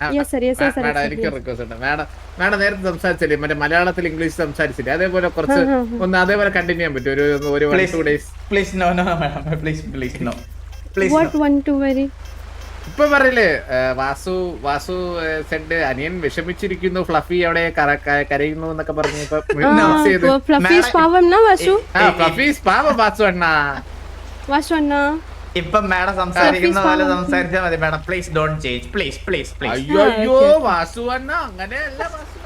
Madam എനിക്ക്. Request ഉണ്ട്. Madam madam നേരത്തെ സംസാരിച്ചില്ലേ? മറ്റേ മലയാളത്തിൽ ഇംഗ്ലീഷ് സംസാരിച്ചില്ലേ? അതേപോലെ കുറച്ച്. ഒന്ന് അതേപോലെ കണ്ടിന്യൂ ചെയ്യാൻ പറ്റും ഒരു ഒരു one two days please no no madam please please no please what one two very ഇപ്പൊ പറയില്ലേ വാസു വാസു സെഡ് അനിയൻ വിഷമിച്ചിരിക്കുന്നു ഫ്ലഫി അവിടെ കര- കരയുന്നു എന്നൊക്കെ പറഞ്ഞു ഇപ്പൊ Ah, Vasu? ആ ഫ്ലഫീസ് പാവ വാസു അണ്ണാ. Vasu Anna. ഇപ്പൊ മാഡം സംസാരിക്കുന്ന പോലെ. സംസാരിച്ചാൽ മതി madam. Please don't change please please please അയ്യോ അയ്യോ. വാസു അണ്ണ അങ്ങനെയല്ല വാസു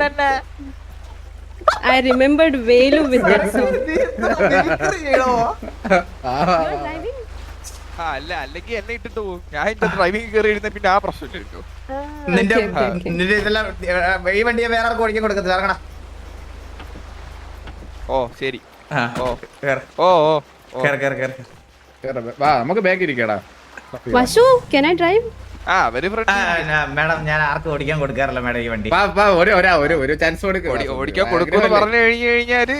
വന്ന I remembered Velu with that song. ആ, അല്ല അല്ലെങ്കിൽ എന്നെ ഇട്ടിട്ട് പോകും ഞാൻ എന്റെ ഡ്രൈവിംഗ് കയറി ഇരുന്ന പിന്നെ ആ Ah, നിന്റെ. നിന്റെ ഇതെല്ലാം ഈ വണ്ടിയെ വേറെ ആർക്കും ഓടിക്കാൻ കൊടുക്കത്തില്ല. ഇറങ്ങടാ. ഓ ശരി. ഓ. ഓ ഓ വാ നമുക്ക് ബാഗ് ഇരിക്കടാ. വശു കെൻ ഐ ഡ്രൈവ് ആ വെരി മാഡം ഞാൻ ആർക്കും ഓടിക്കാൻ കൊടുക്കാറില്ല മാഡം ഈ വണ്ടി. വാ വാ ഒരു ഒരാ ഒരു ഒരു ചാൻസ് ഓടിക്കാൻ കൊടുക്കുമെന്ന് പറഞ്ഞു കഴിഞ്ഞു കഴിഞ്ഞാൽ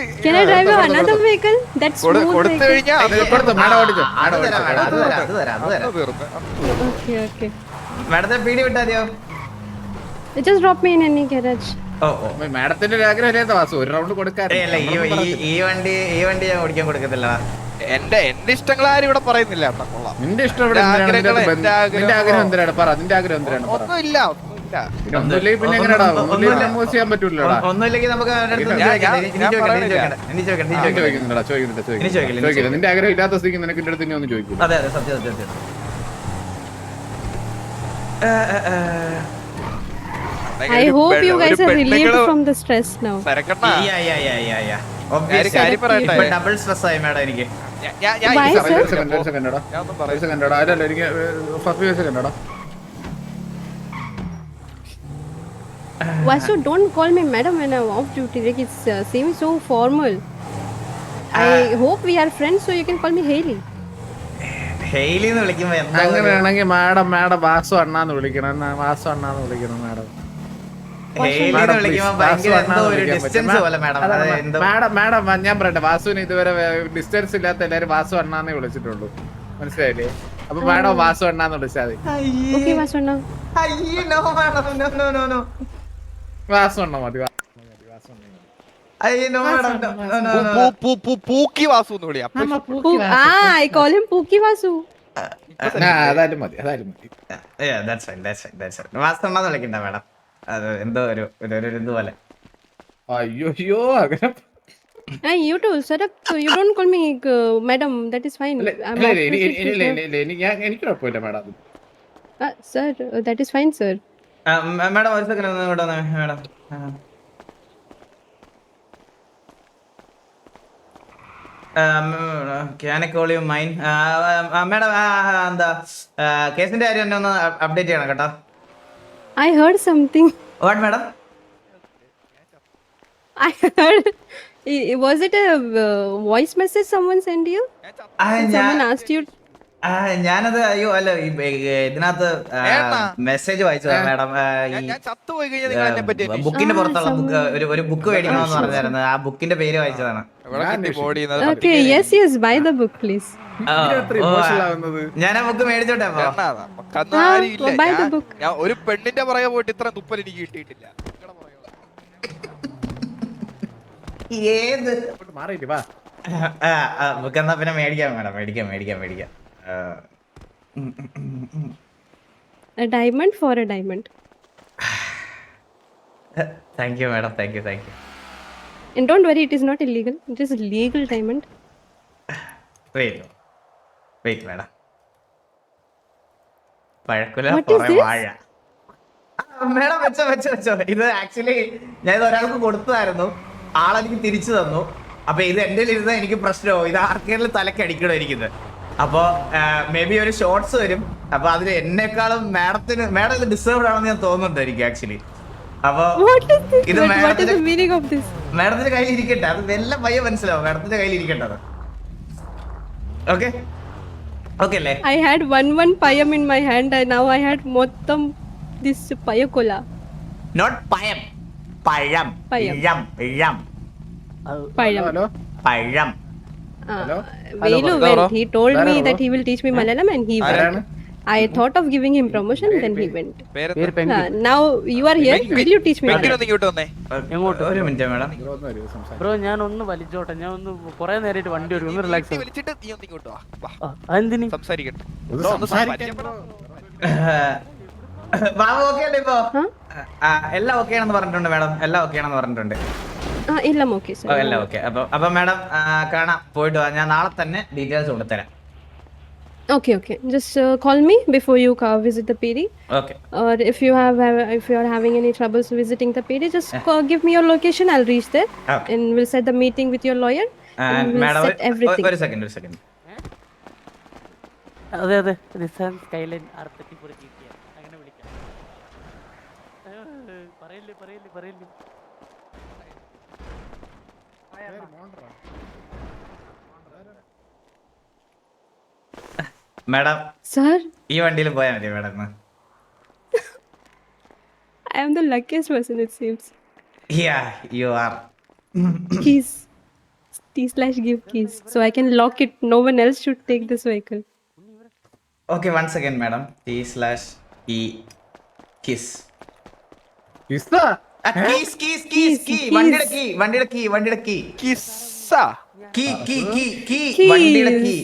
കൊടുത്തു. കഴിഞ്ഞാൽ അത് കൊടുത്തു മാഡം ഓടിച്ചു? ആ, അത് മാഡം തരാം, മാഡം, അത് ഓടിച്ചു തരാം, അത് തരാം, അത് തരാം. തീർന്നു Okay, okay. മാഡത്തെ പീടി വിട്ടാ me in any garage. ഓ ഓ മാഡത്തിന്റെ ഒരു ആഗ്രഹമില്ലാത്ത വാസു. ഒരു റൗണ്ട് കൊടുക്കാൻ ഈ വണ്ടി ഈ വണ്ടി ഞാൻ ഓടിക്കാൻ കൊടുക്കത്തില്ല. എന്റെ എന്റെ ഇഷ്ടങ്ങൾ ആരും ഇവിടെ പറയുന്നില്ല നിന്റെ ഇഷ്ടം ഇവിടെ ആഗ്രഹം. ആഗ്രഹം. എന്തിനാണ്? പറ നിന്റെ ആഗ്രഹം എന്തിനാണ്? ഒന്നുമില്ല നിന്റെ ആഗ്രഹം ഇല്ലാത്ത സ്ഥിതിക്ക് നിനക്ക് എന്റെ അടുത്ത് ഇനി ഒന്ന് ചോദിക്കും അതെ അതെ സത്യം സത്യം സത്യം. I hope you guys are relieved from the stress now. തിരക്കണ്ടാ. Yeah, yeah, yeah, yeah, yeah. ഞാനൊരു Obviously. കാര്യം പറയട്ടെ ഇപ്പൊ ഡബിൾ സ്ട്രെസ് ആയി മാഡം എനിക്ക് Vasu, don't call me madam when I'm off duty. Like it's uh, seems so formal. I hope we are friends, so you can call me Haley. Haley എന്ന് വിളിക്കുമ്പോ എന്താ അങ്ങനെയാണെങ്കിൽ madam madam Vasu അണ്ണാന്ന് വിളിക്കണം എന്നാ വാസു അണ്ണാന്ന് വിളിക്കണം madam madam, Vasu madam ഞാൻ പറയട്ടെ വാസുവിന് ഇതുവരെ ഡിസ്റ്റൻസ് ഇല്ലാത്ത എല്ലാരും വാസു അണ്ണാന്നേ വിളിച്ചിട്ടുള്ളൂ. മനസ്സിലായില്ലേ? അപ്പൊ മാഡം വാസു അണ്ണാന്ന് വിളിച്ചാൽ മതി. വാസു അണ്ണ. മതി വാസു പൂക്കി വാസു അതായാലും മതി അതായാലും മതി. വാസ്തവണ്ണാന്ന് വിളിക്കണ്ട മാഡം അത് എന്തോ ഒരു ഒരു ഒരു ഒരു അയ്യോ അയ്യോ അങ്ങനെ Hey, you too. Shut up. You don't call me uh, madam. That is fine. I'm എനിക്ക് കുഴപ്പമില്ല madam. Uh, sir, uh, that is fine, sir. ആ, മ- മാഡം ഒരു സെക്കൻഡ് ഒന്ന് ഇവിടെ വന്നേ മാഡം ആ. Can call you mine madam എന്താ കേസിന്റെ കാര്യം എന്നെ ഒന്ന് അപ്ഡേറ്റ് ചെയ്യണം കേട്ടോ I heard something. What, madam? I heard. Was it a uh, voice message someone sent you? I someone asked you. ഞാനത് അയ്യോ അല്ല ഇതിനകത്ത് മെസ്സേജ് വായിച്ചു മാഡം. ഞാൻ ഞാൻ ചത്തുപോയി കഴിഞ്ഞാൽ നിങ്ങൾ എന്നെ പറ്റി ബുക്കിന്റെ പുറത്തുള്ള ബുക്ക് ഒരു ഒരു ബുക്ക് മേടിക്കണമെന്ന് പറഞ്ഞായിരുന്നു. ആ ബുക്കിന്റെ പേര് വായിച്ചതാണ്? ഞാൻ ആ ബുക്ക് മേടിച്ചോട്ടെ ഒരു പെണ്ണിന്റെ പുറകെ പോയിട്ട് ഇത്ര തുപ്പൽ എനിക്ക് കിട്ടിയിട്ടില്ല. ഏത്? മാറിയിട്ട് വാ. ബുക്ക് എന്നാ പിന്നെ മേടിക്കാം മേഡം. മേടിക്കാം മേടിക്കാം മേടിക്കാം. ആ, for a diamond thank you madam thank you thank you And don't worry, it is not illegal. It is legal diamond. Wait wait madam പഴക്കുല വാഴ. മേഡം വെച്ചോ വെച്ചോ വെച്ചോ. ഇത് ആക്ച്വലി ഞാൻ ഇത് ഒരാൾക്ക് കൊടുത്തതായിരുന്നു. ആളെനിക്ക് തിരിച്ചു തന്നു. അപ്പൊ ഇത് എന്റെ ഇരുന്ന എനിക്ക് പ്രശ്നമോ ഇത് ആർക്കെങ്കിലും തലക്കടിക്കണോ ഇരിക്കുന്നത് അപ്പോ മേ ബി ഒരു ഷോർട്സ് വരും. അപ്പൊ അതിൽ എന്നെക്കാളും മാഡത്തിന് മാഡം ഇത് ഡിസേർവ്ഡ് ആണെന്ന് ഞാൻ തോന്നുന്നുണ്ട് എനിക്ക് ആക്ച്വലി അപ്പൊ What is this? ഇത് What, what is മാഡത്തിന്റെ the meaning of this? മാഡത്തിന്റെ കയ്യിൽ ഇരിക്കട്ടെ. അത് എല്ലാം പയ്യെ മനസ്സിലാവും. മാഡത്തിന്റെ കയ്യിൽ ഇരിക്കട്ടെ അത്. ഓക്കെ ഓക്കെ അല്ലേ? I had one one payam in my hand and now I had mottam this payakola. Not പയം പഴം. പയം. പഴം. പഴം. Hello Velu when he told He told me will that he will teach me Malayalam and he went. I thought of giving him promotion, then he went. Uh, now you are here. Will you teach me Malayalam? ഇങ്ങോട്ട് വന്നേ എങ്ങോട്ട്? ഒരു minute madam. Bro ഞാൻ ഒന്ന് വലിച്ചോട്ടെ. ഞാൻ ഒന്ന് കുറേ നേരായിട്ട് വണ്ടി ഓടി. ഒന്ന് റിലാക്സ് വിളിച്ചിട്ട് നീ ഒന്ന് ഇങ്ങോട്ട് വാ. വാ, എന്തിനി സംസാരിക്കട്ടെ. ഒന്ന് ബ്രോ, ഒന്ന് പരിചയപ്പെടാം. ബാബു ഓക്കെ അല്ലേ ഇപ്പോ? ആ, എല്ലാം ഓക്കെ ആണെന്ന് പറഞ്ഞിട്ടുണ്ട് മാഡം. എല്ലാം ഓക്കെ ആണെന്ന് പറഞ്ഞിട്ടുണ്ട്. Ah, illam okay, ഓ, sir. എല്ലാം ഓക്കെ അപ്പൊ അപ്പൊ മാഡം കാണാം പോയിട്ട് വാ ഞാൻ നാളെ തന്നെ ഡീറ്റെയിൽസ് കൊടുത്തരാം Okay, okay. Just uh, call me before you uh, visit the PD. Okay Or if you have, uh, if you are having any troubles visiting the PD, just call, give me your location. I'll reach there, Okay. and we'll set the meeting with your lawyer. And we'll madam set everything. ഒരു second ഒരു second അതെ അതെ Nissan skyline ആർപ്പറ്റിപ്പുറ ജീവിക്കുക അങ്ങനെ വിളിക്കാം ഏ, പറയില്ലേ പറയില്ലേ പറയില്ലേ മാഡം Sir, ഈ വണ്ടിയിൽ പോയാൽ മതി madam I am the luckiest person. It seems. Yeah you are keys. T slash give keys, so I can lock it. No one else should take this vehicle. Okay one second madam T slash E keys ഇസ്താ? Keys keys keys key വണ്ടിയുടെ key വണ്ടിയുടെ key വണ്ടിയുടെ key. കിസ്സ. Key key key key Keys. വണ്ടിയുടെ key.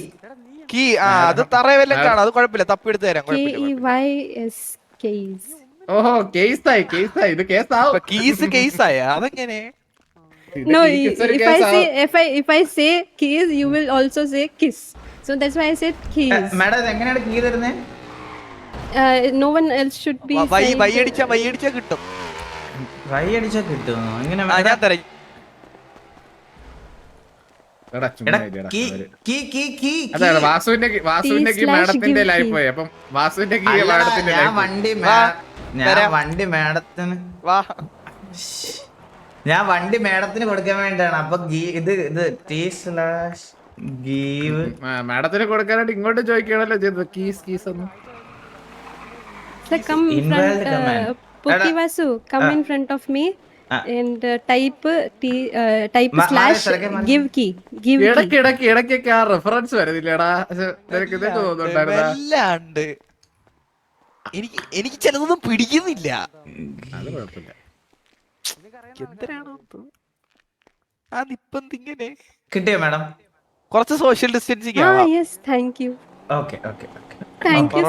Key ആ അത് തറയെ വല്ലതും കാണാം അത് കുഴപ്പമില്ല. തപ്പിയെടുത്ത് തരാം. K കുഴപ്പമില്ല E Y S keys. ഓഹോ കേസായി കേസായി. Case keys കേസായ? അതെങ്ങനെ? ഇത് No, if I say if I if I say keys, you will also say kiss. So that's why I said keys. Madam ഇത് എങ്ങനെയാണ് കീ തരുന്നത് Uh, no one else should be. Y Y അടിച്ചാ Y അടിച്ചാ കിട്ടും. Try അടിച്ചാ കിട്ടുന്നു വാസുവിന്റെ വാസുവിന്റെ കീ മാഡത്തിന്റെ ലൈഫ് key. പോയി. അപ്പം വാസുവിന്റെ കീ അല്ലടാ, മാഡത്തിന്റെ ഞാൻ വണ്ടി മേഡത്തിന് ഞാൻ വണ്ടി മാഡത്തിന് വാ. ഞാൻ വണ്ടി മാഡത്തിന് കൊടുക്കാൻ വേണ്ടിയാണ്. അപ്പൊ ഗീ ഇത് ഇത് ടി സ്ലാഷ് ഗീവ്. മാഡത്തിന് കൊടുക്കാനായിട്ട് ഇങ്ങോട്ട് ചോദിക്കണല്ലോ ചെയ്തത്. കീസ് കീസ് ഒന്നും. Type Vasu, come in front of me. And uh, type T uh, type Ma- slash Mara, sir, ma- give key give key. ഇടയ്ക്ക് ഇടയ്ക്ക് ഇടയ്ക്കൊക്കെ ആ റെഫറൻസ് വരുന്നില്ലടാ? നിനക്ക് ഇതൊക്കെ തോന്നുന്നുണ്ടായിരുന്നാ വല്ലാണ്ട്. എനിക്ക് എനിക്ക് ചിലതൊന്നും പിടിക്കുന്നില്ല. അത് കുഴപ്പമില്ല. എന്തിനാണോ ആ നിപ്പം ഇങ്ങനെ കിട്ടിയോ മാഡം? കുറച്ച് സോഷ്യൽ ഡിസ്റ്റൻസിങ് Ah ആവാം. yes, thank you. Okay okay വണ്ടി-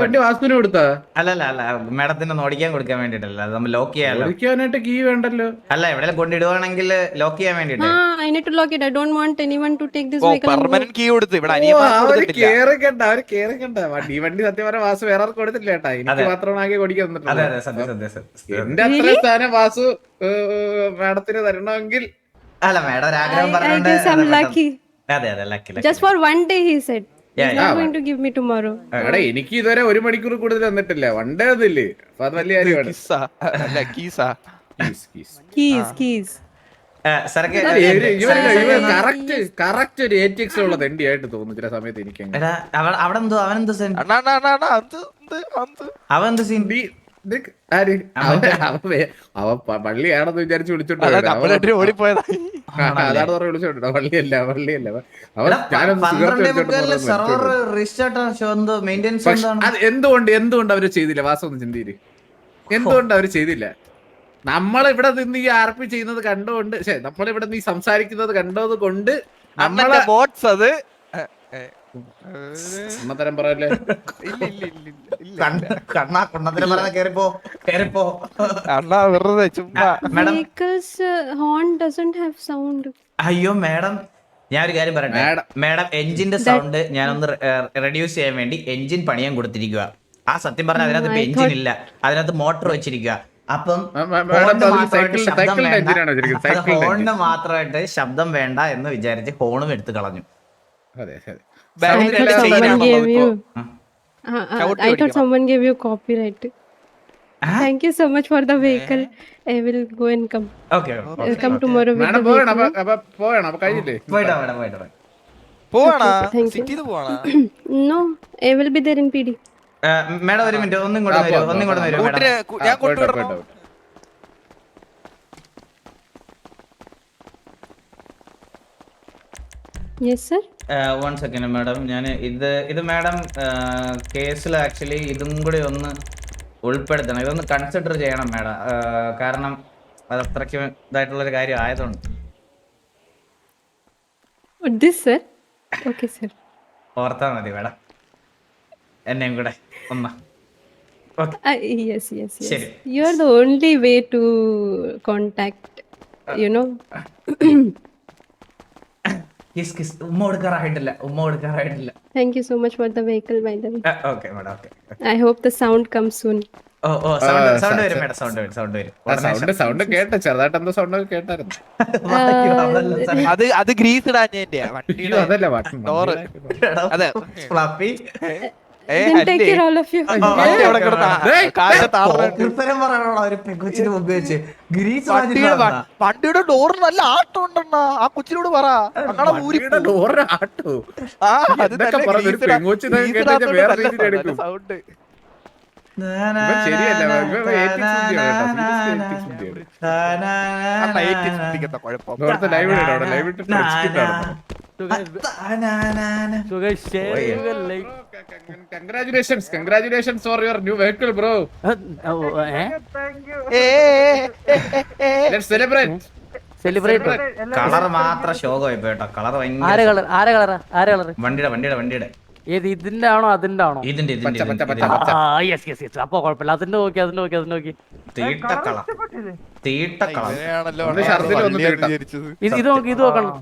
വണ്ടി കൊടുത്താ? അല്ല മാഡത്തിന് ഒന്ന് കൊടുക്കാൻ വേണ്ടിട്ടല്ല. നമ്മൾ ലോക്ക് ചെയ്യാലോ? ഓടിക്കാനായിട്ട് കീ വേണ്ടല്ലോ. അല്ല എവിടെ കൊണ്ടിടുവാണെങ്കിൽ ലോക്ക് ചെയ്യാൻ വേണ്ടിട്ട് don't want anyone to take this ഓ vehicle. and go. Permanent key കൊടുത്ത്. ഇവിടെ കേറിക്കണ്ട അവർ കേറിക്കണ്ട. വണ്ടി വണ്ടി സത്യം പറഞ്ഞ വാസു വേറെ ആർക്കും കൊടുത്തില്ല കേട്ടാ. എനിക്ക്. മാത്രമാണ് ആകെ ഓടിക്കാൻ അതെ അതെ സത്യം സത്യം സത്യം എന്റെ അത്ര സ്ഥാനം വാസു മാഡത്തിന് തരണമെങ്കിൽ അല്ല മാഡം ഒരു ആഗ്രഹം അത്. അതെ lucky Just for one day, he said. Yeah, He's not yeah. going to give എടാ എനിക്ക് ഇതുവരെ ഒരു മണിക്കൂർ കൂടുതൽ തന്നിട്ടില്ല. വൺ ഡേ അതില്ലേ അപ്പൊ അത് വലിയ കാര്യമാണ്. തോന്നുന്നു സമയത്ത് എനിക്ക് അങ്ങനെ. എടാ അവ- അവിടെ എന്തോ ഇത് അത് അവൻ എന്തോ സീൻ ആര്? അവൻ- അവൻ. വേ- അവൻ പ- പള്ളിയാണെന്ന് വിചാരിച്ച് വിളിച്ചോണ്ട് ഓടിപ്പോയതാ. അതാണ് പറഞ്ഞ് പള്ളിയല്ല പള്ളിയല്ല. അവൻ ഞാനൊന്ന് എന്തുകൊണ്ട് എന്തുകൊണ്ട് അവർ ചെയ്തില്ല? വാസം ഒന്ന് ചിന്തയിൽ എന്തുകൊണ്ട് അവർ ചെയ്തില്ല? നമ്മളിവിടെ നിന്ന് ഈ ആർ പി ചെയ്യുന്നത് കണ്ടുകൊണ്ട് നമ്മളിവിടെ ഈ സംസാരിക്കുന്നത് കണ്ടത് കൊണ്ട് നമ്മളെ ബോട്ട്സ് അത് ഏ, പറയല്ലേ? ഇല്ല ഇല്ല ഇല്ല ഇല്ല, ഇല്ല കണ്ണ്- കണ്ണാ കണ്ണത്തരം പറഞ്ഞ കേറിപ്പോ കേറിപ്പോ. അണ്ണാ വെറുതെ ചുമ്മാ. uh, horn doesn't have അയ്യോ മാഡം ഞാൻ ഒരു കാര്യം പറയട്ടെ. മാഡം. എഞ്ചിന്റെ സൗണ്ട് ഞാനൊന്ന് റെഡ്യൂസ് ചെയ്യാൻ വേണ്ടി എഞ്ചിൻ പണിയാൻ കൊടുത്തിരിക്കുക ആ സത്യം പറഞ്ഞ അതിനകത്ത് ഇപ്പൊ എഞ്ചിൻ ഇല്ല. അതിനകത്ത് മോട്ടോർ വെച്ചിരിക്കുക അപ്പം ഹോണിന് മാത്രമായിട്ട് ശബ്ദം വേണ്ട. എന്ന് വിചാരിച്ച് ഹോണും എടുത്തു കളഞ്ഞു. അതെ അതെ. Uh, uh, thought ഓടിക്കണം. someone gave you copyright. Thank you so much for the vehicle. I will go and come. Okay come tomorrow with madam the പോകണം അപ്പൊ vehicle. അപ്പൊ കഴിഞ്ഞില്ലേ മാഡം പോയിട്ടോ പോയിട്ടോ. പോവാണാ. സിറ്റിന്ന് പോവാണാ No, I will be there in PD. ഏ, മാഡം ഒരു മിനിറ്റ് ഒന്നും ആ, വരൂ ഒന്നും ഇങ്ങോട്ട് വരൂ കു- ഞാൻ കൊണ്ടുവരണോ പോയിട്ടോ. Yes sir one second madam ഞാൻ ഇത് ഇത് മാഡം കേസിൽ ആക്ച്വലി ഇതും കൂടി ഒന്ന് ഉൾപ്പെടുത്തണം. ഇതൊന്ന് കൺസിഡർ ചെയ്യണം മാഡം കാരണം അത് അത്രയ്ക്ക് ഇതായിട്ടുള്ളൊരു കാര്യം ആയതുകൊണ്ട്. ഓർത്താ സർ ഓർത്താൽ മതി മാഡം എന്നെയും കൂടെ ഒന്ന്. യെസ് യെസ് ശരി. Yes you are the only way to contact you no kiss kiss ഉമ്മ കൊടുക്കാറായിട്ടില്ല ഉമ്മ കൊടുക്കാറായിട്ടില്ല thank you so much for the vehicle by the way okay madam okay I hope the sound come soon oh oh sound sound വരും madam sound വരും sound വരും. Sound sound കേട്ട ചെറുതായിട്ട് എന്തോ sound ഒക്കെ കേട്ടായിരുന്നു. അത് അത് ഗ്രീസ് ഇടാഞ്ഞതിന്റെ അതല്ല. ഫ്ലഫി വണ്ടിയുടെ ഡോറിന് നല്ല ആട്ടം ഉണ്ടെണ്ണ ആ കൊച്ചിനോട് പറ. അങ്ങനെ ആട്ടോ. സൗണ്ട് ശരിയല്ല, live live congratulations congratulations for your new vehicle bro? Let's celebrate celebrate colour മാത്രം ശോകമായി കേട്ടോ. കളർ ആരെ കളർ ആരെ കളറാ? ആരെ കളർ വണ്ടിയുടെ വണ്ടിയുടെ വണ്ടിയുടെ. ഏത് ഇതിന്റെ ആണോ അതിന്റെ ആണോ? ഇതിന്റെ യെസ് യെസ് യെസ് അപ്പൊ കുഴപ്പമില്ല. അതിന്റെ നോക്കി അതിന്റെ നോക്കി അതിന്റെ നോക്കി. തീട്ടക്കള തീട്ടക്കള ഇത് നോക്കി ഇത് നോക്കണം.